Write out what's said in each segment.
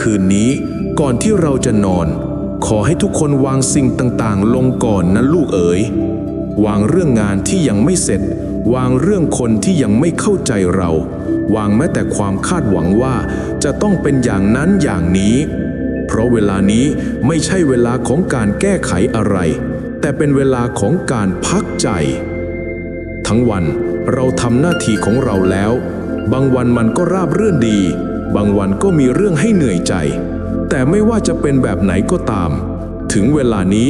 คืนนี้ก่อนที่เราจะนอน ขอให้ทุกคนวางสิ่งต่างๆ ลงก่อนนะลูกเอ๋ยวางเรื่องงานที่ยังไม่เสร็จ วางเรื่องคนที่ยังไม่เข้าใจเรา วางแม้แต่ความคาดหวังว่าจะต้องเป็นอย่างนั้นอย่างนี้ เพราะเวลานี้ไม่ใช่เวลาของการแก้ไขอะไร แต่เป็นเวลาของการพักใจ ทั้งวันเราทำหน้าที่ของเราแล้ว บางวันมันก็ราบรื่นดี บางวันก็มีเรื่องให้เหนื่อยใจ แต่ไม่ว่าจะเป็นแบบไหนก็ตาม ถึงเวลานี้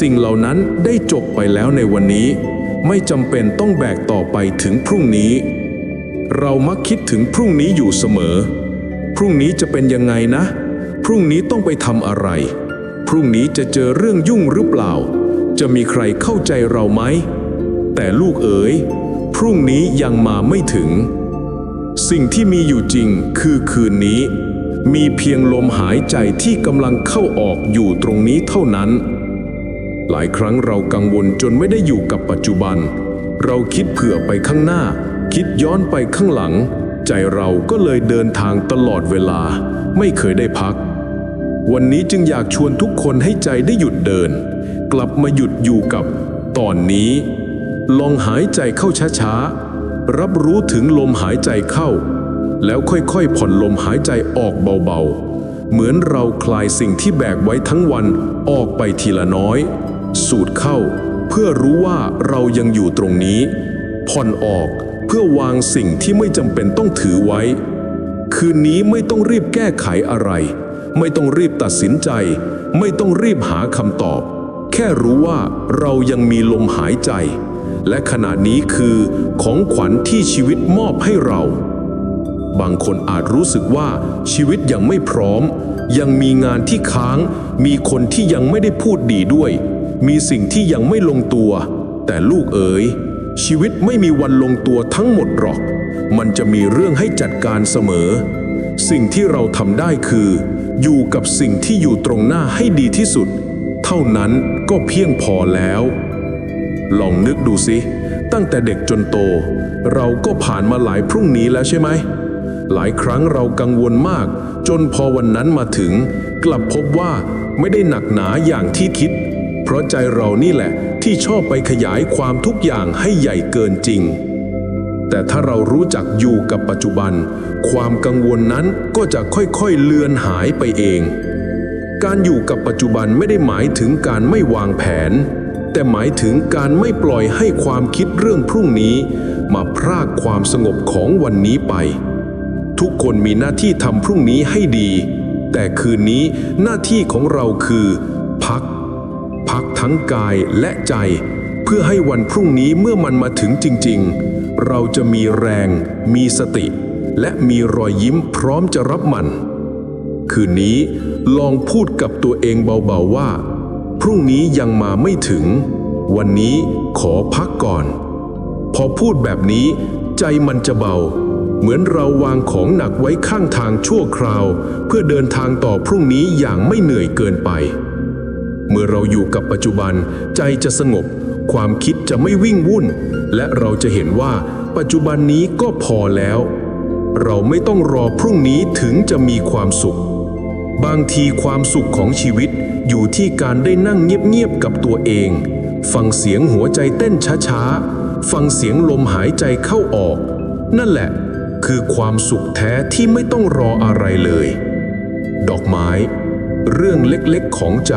สิ่งเหล่านั้นได้จบไปแล้วในวันนี้ ไม่จำเป็นต้องแบกต่อไปถึงพรุ่งนี้ เรามักคิดถึงพรุ่งนี้อยู่เสมอ พรุ่งนี้จะเป็นยังไงนะ พรุ่งนี้ต้องไปทำอะไร พรุ่งนี้จะเจอเรื่องยุ่งหรือเปล่า จะมีใครเข้าใจเราไหม แต่ลูกเอ๋ยพรุ่งนี้ยังมาไม่ถึง สิ่งที่มีอยู่จริงคือคืนนี้ มีเพียงลมหายใจที่กำลังเข้าออกอยู่ตรงนี้เท่านั้น หลายครั้งเรากังวลจนไม่ได้อยู่กับปัจจุบัน เราคิดเผื่อไปข้างหน้า คิดย้อนไปข้างหลัง ใจเราก็เลยเดินทางตลอดเวลา ไม่เคยได้พัก วันนี้จึงอยากชวนทุกคนให้ใจได้หยุดเดิน กลับมาหยุดอยู่กับ ตอนนี้ ลองหายใจเข้าช้าๆ รับรู้ถึงลมหายใจเข้า แล้วค่อยๆผ่อนลมหายใจออกเบาๆ เหมือนเราคลายสิ่งที่แบกไว้ทั้งวันออกไปทีละน้อย สูดเข้า เพื่อรู้ว่าเรายังอยู่ตรงนี้ ผ่อนออกเพื่อวางสิ่งที่ไม่จำเป็นต้องถือไว้ คืนนี้ไม่ต้องรีบแก้ไขอะไร ไม่ต้องรีบตัดสินใจ ไม่ต้องรีบหาคำตอบ แค่รู้ว่าเรายังมีลมหายใจ และขณะนี้คือของขวัญที่ชีวิตมอบให้เรา บางคนอาจรู้สึกว่าชีวิตยังไม่พร้อม ยังมีงานที่ค้าง มีคนที่ยังไม่ได้พูดดีด้วย มีสิ่งที่ยังไม่ลงตัว แต่ลูกเอ๋ยชีวิตไม่มีวันลงตัวทั้งหมดหรอก มันจะมีเรื่องให้จัดการเสมอ สิ่งที่เราทำได้คือ อยู่กับสิ่งที่อยู่ตรงหน้าให้ดีที่สุด เท่านั้นก็เพียงพอแล้ว ลองนึกดูสิ ตั้งแต่เด็กจนโต เราก็ผ่านมาหลายพรุ่งนี้แล้วใช่ไหม หลายครั้งเรากังวลมาก จนพอวันนั้นมาถึง กลับพบว่าไม่ได้หนักหนาอย่างที่คิด เพราะใจเรานี่แหละที่ชอบไปขยายความทุกอย่างให้ใหญ่เกินจริง แต่ถ้าเรารู้จักอยู่กับปัจจุบัน ความกังวลนั้นก็จะค่อยๆเลือนหายไปเอง การอยู่กับปัจจุบันไม่ได้หมายถึงการไม่วางแผน แต่หมายถึงการไม่ปล่อยให้ความคิดเรื่องพรุ่งนี้ มาพรากความสงบของวันนี้ไป ทุกคนมีหน้าที่ทำพรุ่งนี้ให้ดี แต่คืนนี้หน้าที่ของเราคือ พัก พักทั้งกายและใจ เพื่อให้วันพรุ่งนี้เมื่อมันมาถึงจริง ๆ เราจะมีแรง มีสติ และมีรอยยิ้มพร้อมจะรับมัน คืนนี้ลองพูดกับตัวเองเบาๆว่า พรุ่งนี้ยังมาไม่ถึง วันนี้ขอพักก่อน พอพูดแบบนี้ ใจมันจะเบา เหมือนเราวางของหนักไว้ข้างทางชั่วคราว เพื่อเดินทางต่อพรุ่งนี้อย่างไม่เหนื่อยเกินไป เมื่อเราอยู่กับปัจจุบัน ใจจะสงบ ความคิดจะไม่วิ่งวุ่น และเราจะเห็นว่าปัจจุบันนี้ก็พอแล้ว เราไม่ต้องรอพรุ่งนี้ถึงจะมีความสุข บางทีความสุขของชีวิตอยู่ที่การได้นั่งเงียบๆกับตัวเอง ฟังเสียงหัวใจเต้นช้าๆ ฟังเสียงลมหายใจเข้าออก นั่นแหละ คือความสุขแท้ที่ไม่ต้องรออะไรเลย ดอกไม้ เรื่องเล็กๆของใจ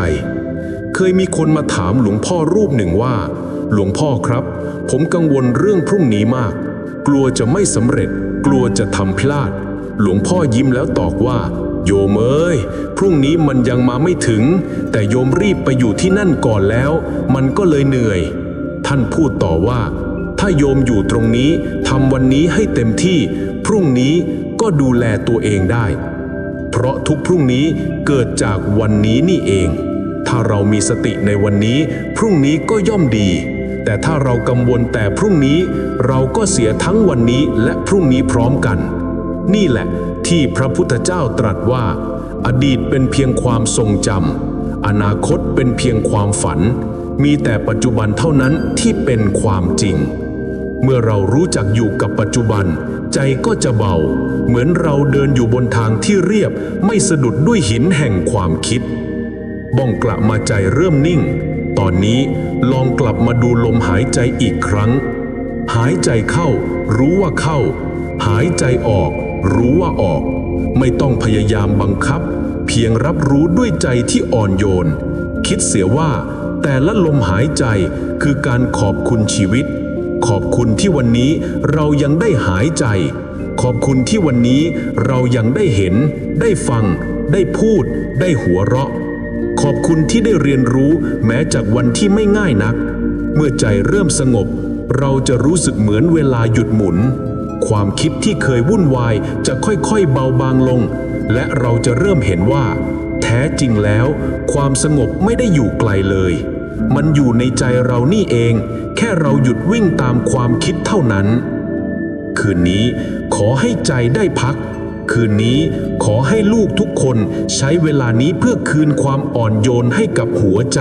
เคยมีคนมาถามหลวงพ่อรูปหนึ่งว่า หลวงพ่อครับ ผมกังวลเรื่องพรุ่งนี้มาก กลัวจะไม่สำเร็จ กลัวจะทำพลาด หลวงพ่อยิ้มแล้วตอบว่า โยมเอ้ย พรุ่งนี้มันยังมาไม่ถึง แต่โยมรีบไปอยู่ที่นั่นก่อนแล้ว มันก็เลยเหนื่อย ท่านพูดต่อว่า ถ้าโยมอยู่ตรงนี้ทำวันนี้ให้เต็มที่ พรุ่งนี้ก็ดูแลตัวเองได้ เพราะทุกพรุ่งนี้เกิดจากวันนี้นี่เอง ถ้าเรามีสติในวันนี้ พรุ่งนี้ก็ย่อมดี แต่ถ้าเรากังวลแต่พรุ่งนี้ เราก็เสียทั้งวันนี้และพรุ่งนี้พร้อมกัน นี่แหละที่พระพุทธเจ้าตรัสว่า อดีตเป็นเพียงความทรงจำอนาคตเป็นเพียงความฝัน มีแต่ปัจจุบันเท่านั้นที่เป็นความจริง เมื่อเรารู้จักอยู่กับปัจจุบัน ใจก็จะเบา เหมือนเราเดินอยู่บนทางที่เรียบไม่สะดุดด้วยหินแห่งความคิด บ้องกลับมาใจเริ่มนิ่ง ตอนนี้ลองกลับมาดูลมหายใจอีกครั้ง หายใจเข้า รู้ว่าเข้า หายใจออก รู้ว่าออก ไม่ต้องพยายามบังคับ เพียงรับรู้ด้วยใจที่อ่อนโยน คิดเสียว่า แต่ละลมหายใจคือการขอบคุณชีวิต ขอบคุณที่วันนี้เรายังได้หายใจ ขอบคุณที่วันนี้เรายังได้เห็น ได้ฟัง ได้พูด ได้หัวเราะ ขอบคุณที่ได้เรียนรู้แม้จากวันที่ไม่ง่ายนัก เมื่อใจเริ่มสงบ เราจะรู้สึกเหมือนเวลาหยุดหมุน ความคิดที่เคยวุ่นวายจะค่อยๆเบาบางลง และเราจะเริ่มเห็นว่า แท้จริงแล้ว ความสงบไม่ได้อยู่ไกลเลย มันอยู่ในใจเรานี่เอง แค่เราหยุดวิ่งตามความคิดเท่านั้น คืนนี้ขอให้ใจได้พัก คืนนี้ขอให้ลูกทุกคนใช้เวลานี้เพื่อคืนความอ่อนโยนให้กับหัวใจ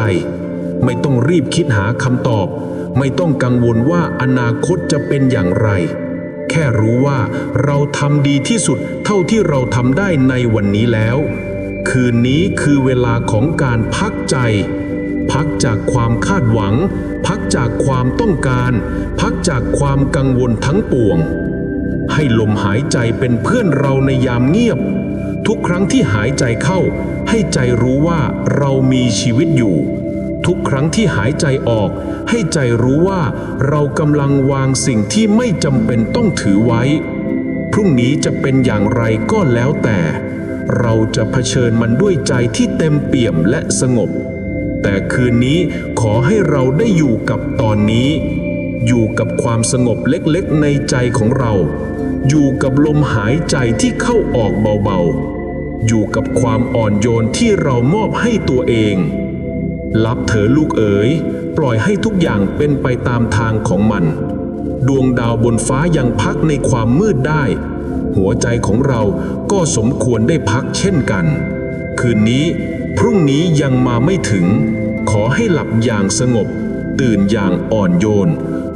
ไม่ต้องรีบคิดหาคำตอบ ไม่ต้องกังวลว่าอนาคตจะเป็นอย่างไร แค่รู้ว่าเราทำดีที่สุดเท่าที่เราทำได้ในวันนี้แล้ว คืนนี้คือเวลาของการพักใจ พักจากความคาดหวัง พักจากความต้องการ พักจากความกังวลทั้งปวง ให้ลมหายใจเป็นเพื่อนเราในยามเงียบ ทุกครั้งที่หายใจเข้า ให้ใจรู้ว่าเรามีชีวิตอยู่ ทุกครั้งที่หายใจออก ให้ใจรู้ว่าเรากำลังวางสิ่งที่ไม่จำเป็นต้องถือไว้ พรุ่งนี้จะเป็นอย่างไรก็แล้วแต่ เราจะเผชิญมันด้วยใจที่เต็มเปี่ยมและสงบ แต่คืนนี้ขอให้เราได้อยู่กับตอนนี้ อยู่กับความสงบเล็กๆในใจของเรา อยู่กับลมหายใจที่เข้าออกเบาๆอยู่กับความอ่อนโยนที่เรามอบให้ตัวเอง รับเถอะลูกเอ๋ย ปล่อยให้ทุกอย่างเป็นไปตามทางของมัน ดวงดาวบนฟ้ายังพักในความมืดได้ หัวใจของเราก็สมควรได้พักเช่นกัน คืนนี้ พรุ่งนี้ยังมาไม่ถึง ขอให้หลับอย่างสงบ ตื่นอย่างอ่อนโยน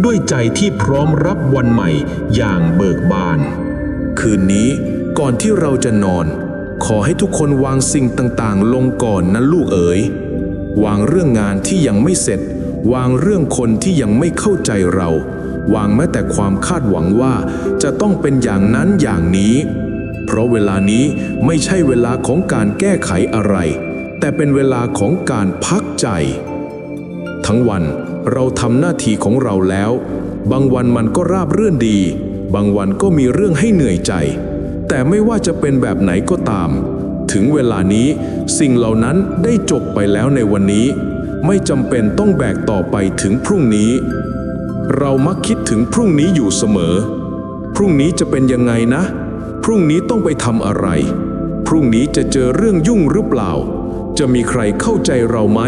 ด้วยใจที่พร้อมรับวันใหม่อย่างเบิกบาน คืนนี้ก่อนที่เราจะนอน ขอให้ทุกคนวางสิ่งต่างๆ ลงก่อนนะลูกเอ๋ย วางเรื่องงานที่ยังไม่เสร็จ วางเรื่องคนที่ยังไม่เข้าใจเรา วางแม้แต่ความคาดหวังว่าจะต้องเป็นอย่างนั้นอย่างนี้ เพราะเวลานี้ไม่ใช่เวลาของการแก้ไขอะไร แต่เป็นเวลาของการพักใจ ทั้งวันเราทำหน้าที่ของเราแล้ว บางวันมันก็ราบรื่นดี บางวันก็มีเรื่องให้เหนื่อยใจ แต่ไม่ว่าจะเป็นแบบไหนก็ตาม ถึงเวลานี้ สิ่งเหล่านั้นได้จบไปแล้วในวันนี้ ไม่จำเป็นต้องแบกต่อไปถึงพรุ่งนี้ เรามักคิดถึงพรุ่งนี้อยู่เสมอ พรุ่งนี้จะเป็นยังไงนะ พรุ่งนี้ต้องไปทำอะไร พรุ่งนี้จะเจอเรื่องยุ่งหรือเปล่า จะมีใครเข้าใจเราไหม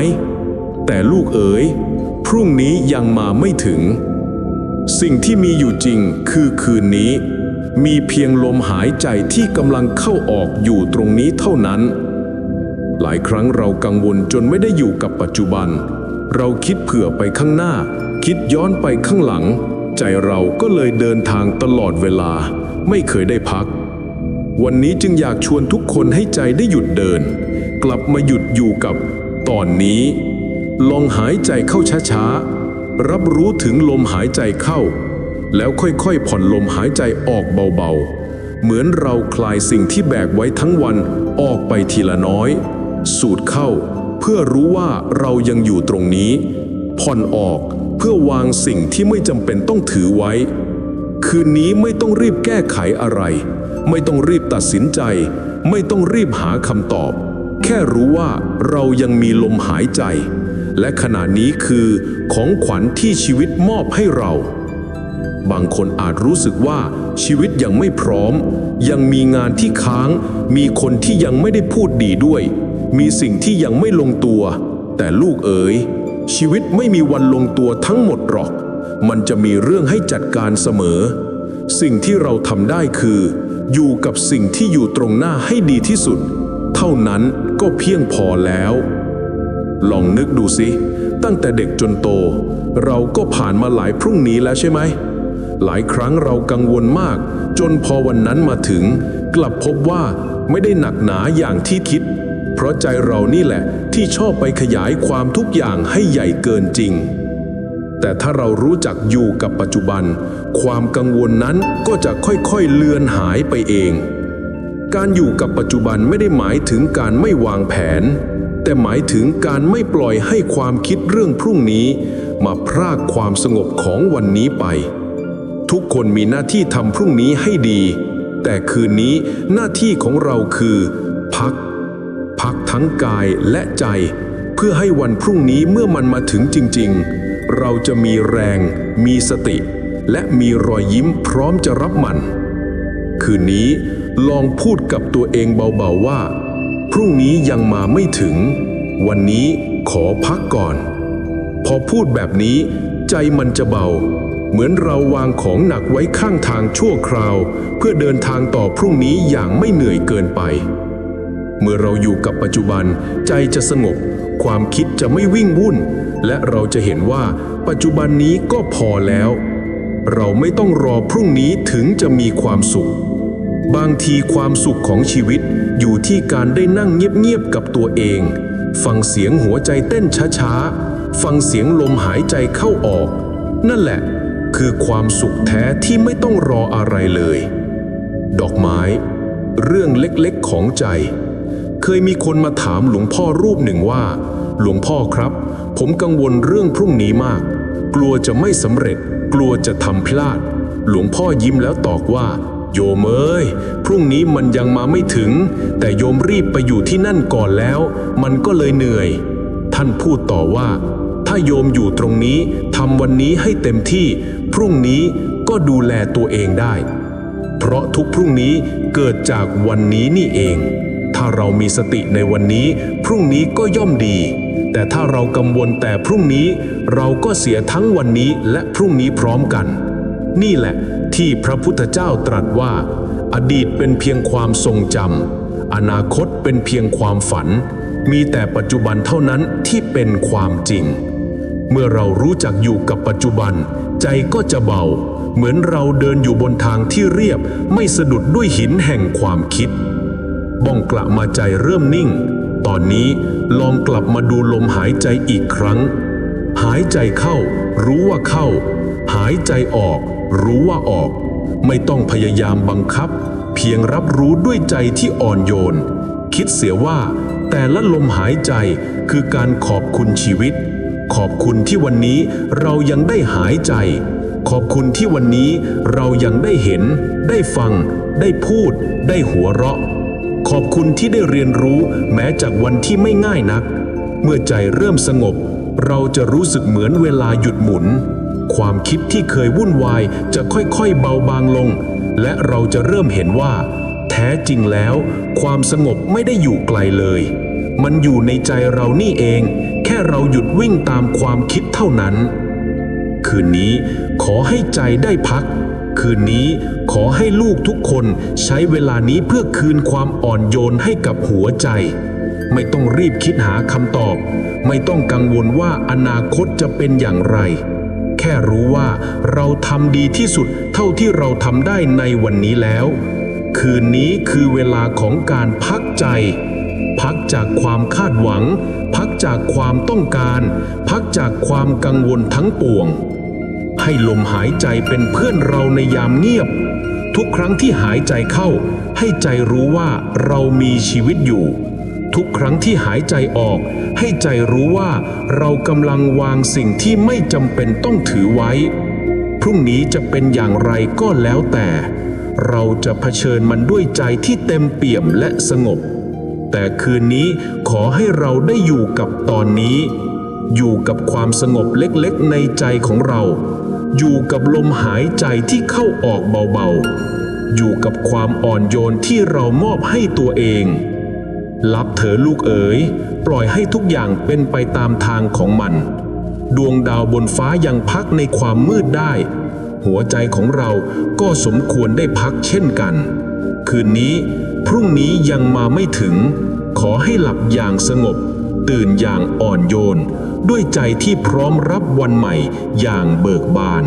แต่ลูกเอ๋ย พรุ่งนี้ยังมาไม่ถึง สิ่งที่มีอยู่จริงคือคืนนี้ มีเพียงลมหายใจที่กำลังเข้าออกอยู่ตรงนี้เท่านั้น หลายครั้งเรากังวลจนไม่ได้อยู่กับปัจจุบัน เราคิดเผื่อไปข้างหน้า คิดย้อนไปข้างหลัง ใจเราก็เลยเดินทางตลอดเวลา ไม่เคยได้พัก วันนี้จึงอยากชวนทุกคนให้ใจได้หยุดเดิน กลับมาหยุดอยู่กับ ตอนนี้ ลองหายใจเข้าช้าๆรับรู้ถึงลมหายใจเข้า แล้วค่อยๆผ่อนลมหายใจออกเบาๆ เหมือนเราคลายสิ่งที่แบกไว้ทั้งวันออกไปทีละน้อย สูดเข้า เพื่อรู้ว่าเรายังอยู่ตรงนี้ ผ่อนออกเพื่อวางสิ่งที่ไม่จำเป็นต้องถือไว้ คืนนี้ไม่ต้องรีบแก้ไขอะไร ไม่ต้องรีบตัดสินใจ ไม่ต้องรีบหาคำตอบ แค่รู้ว่าเรายังมีลมหายใจ และขณะนี้คือของขวัญที่ชีวิตมอบให้เรา บางคนอาจรู้สึกว่าชีวิตยังไม่พร้อม ยังมีงานที่ค้าง มีคนที่ยังไม่ได้พูดดีด้วย มีสิ่งที่ยังไม่ลงตัว แต่ลูกเอ๋ย ชีวิตไม่มีวันลงตัวทั้งหมดหรอก มันจะมีเรื่องให้จัดการเสมอ สิ่งที่เราทำได้คือ อยู่กับสิ่งที่อยู่ตรงหน้าให้ดีที่สุด เท่านั้นก็เพียงพอแล้ว ลองนึกดูสิ ตั้งแต่เด็กจนโต เราก็ผ่านมาหลายพรุ่งนี้แล้วใช่ไหม หลายครั้งเรากังวลมาก จนพอวันนั้นมาถึง กลับพบว่าไม่ได้หนักหนาอย่างที่คิด เพราะใจเรานี่แหละที่ชอบไปขยายความทุกอย่างให้ใหญ่เกินจริง แต่ถ้าเรารู้จักอยู่กับปัจจุบัน ความกังวลนั้นก็จะค่อยๆเลือนหายไปเอง การอยู่กับปัจจุบันไม่ได้หมายถึงการไม่วางแผนแต่หมายถึงการไม่ปล่อยให้ความคิดเรื่องพรุ่งนี้ มาพรากความสงบของวันนี้ไป ทุกคนมีหน้าที่ทำพรุ่งนี้ให้ดี แต่คืนนี้หน้าที่ของเราคือ พัก พักทั้งกายและใจ เพื่อให้วันพรุ่งนี้เมื่อมันมาถึงจริง ๆ เราจะมีแรง มีสติ และมีรอยยิ้มพร้อมจะรับมัน คืนนี้ลองพูดกับตัวเองเบาๆว่า พรุ่งนี้ยังมาไม่ถึง วันนี้ขอพักก่อน พอพูดแบบนี้ใจมันจะเบา เหมือนเราวางของหนักไว้ข้างทางชั่วคราว เพื่อเดินทางต่อพรุ่งนี้อย่างไม่เหนื่อยเกินไป เมื่อเราอยู่กับปัจจุบันใจจะสงบ ความคิดจะไม่วิ่งวุ่น และเราจะเห็นว่าปัจจุบันนี้ก็พอแล้ว เราไม่ต้องรอพรุ่งนี้ถึงจะมีความสุข บางทีความสุขของชีวิตอยู่ที่การได้นั่งเงียบๆกับตัวเอง ฟังเสียงหัวใจเต้นช้าๆ ฟังเสียงลมหายใจเข้าออก นั่นแหละ คือความสุขแท้ที่ไม่ต้องรออะไรเลย ดอกไม้ เรื่องเล็กๆของใจ เคยมีคนมาถามหลวงพ่อรูปหนึ่งว่า หลวงพ่อครับ ผมกังวลเรื่องพรุ่งนี้มาก กลัวจะไม่สำเร็จ กลัวจะทำพลาด หลวงพ่อยิ้มแล้วตอบว่า โยมเอ้ยพรุ่งนี้มันยังมาไม่ถึง แต่โยมรีบไปอยู่ที่นั่นก่อนแล้ว มันก็เลยเหนื่อย ท่านพูดต่อว่า โยมอยู่ตรงนี้ทำวันนี้ให้เต็มที่ พรุ่งนี้ก็ดูแลตัวเองได้ เพราะทุกพรุ่งนี้เกิดจากวันนี้นี่เอง ถ้าเรามีสติในวันนี้ พรุ่งนี้ก็ย่อมดี แต่ถ้าเรากังวลแต่พรุ่งนี้ เราก็เสียทั้งวันนี้และพรุ่งนี้พร้อมกัน นี่แหละที่พระพุทธเจ้าตรัสว่า อดีตเป็นเพียงความทรงจำอนาคตเป็นเพียงความฝันมีแต่ปัจจุบันเท่านั้นที่เป็นความจริง เมื่อเรารู้จักอยู่กับปัจจุบัน ใจก็จะเบา เหมือนเราเดินอยู่บนทางที่เรียบไม่สะดุดด้วยหินแห่งความคิด บ้องกลับมาใจเริ่มนิ่ง ตอนนี้ลองกลับมาดูลมหายใจอีกครั้ง หายใจเข้า รู้ว่าเข้า หายใจออก รู้ว่าออก ไม่ต้องพยายามบังคับ เพียงรับรู้ด้วยใจที่อ่อนโยน คิดเสียว่า แต่ละลมหายใจคือการขอบคุณชีวิต ขอบคุณที่วันนี้เรายังได้หายใจ ขอบคุณที่วันนี้เรายังได้เห็น ได้ฟัง ได้พูด ได้หัวเราะ ขอบคุณที่ได้เรียนรู้แม้จากวันที่ไม่ง่ายนัก เมื่อใจเริ่มสงบ เราจะรู้สึกเหมือนเวลาหยุดหมุน ความคิดที่เคยวุ่นวายจะค่อยๆเบาบางลง และเราจะเริ่มเห็นว่า แท้จริงแล้ว ความสงบไม่ได้อยู่ไกลเลย มันอยู่ในใจเรานี่เอง ค่เราหยุดวิ่งตามความคิดเท่านั้น คืนนี้ขอให้ใจได้พัก คืนนี้ขอให้ลูกทุกคนใช้เวลานี้เพื่อคืนความอ่อนโยนให้กับหัวใจ ไม่ต้องรีบคิดหาคำตอบ ไม่ต้องกังวลว่าอนาคตจะเป็นอย่างไร แค่รู้ว่าเราทำดีที่สุดเท่าที่เราทำได้ในวันนี้แล้ว คืนนี้คือเวลาของการพักใจ พักจากความคาดหวัง พักจากความต้องการ พักจากความกังวลทั้งปวง ให้ลมหายใจเป็นเพื่อนเราในยามเงียบ ทุกครั้งที่หายใจเข้า ให้ใจรู้ว่าเรามีชีวิตอยู่ ทุกครั้งที่หายใจออก ให้ใจรู้ว่าเรากำลังวางสิ่งที่ไม่จำเป็นต้องถือไว้ พรุ่งนี้จะเป็นอย่างไรก็แล้วแต่ เราจะเผชิญมันด้วยใจที่เต็มเปี่ยมและสงบ แต่คืนนี้ขอให้เราได้อยู่กับตอนนี้ อยู่กับความสงบเล็กๆ ในใจของเรา อยู่กับลมหายใจที่เข้าออกเบาๆ อยู่กับความอ่อนโยนที่เรามอบให้ตัวเองรับเถอลูกเอ๋ย ปล่อยให้ทุกอย่างเป็นไปตามทางของมัน ดวงดาวบนฟ้ายังพักในความมืดได้ หัวใจของเราก็สมควรได้พักเช่นกัน คืนนี้ พรุ่งนี้ยังมาไม่ถึง ขอให้หลับอย่างสงบ ตื่นอย่างอ่อนโยน ด้วยใจที่พร้อมรับวันใหม่อย่างเบิกบาน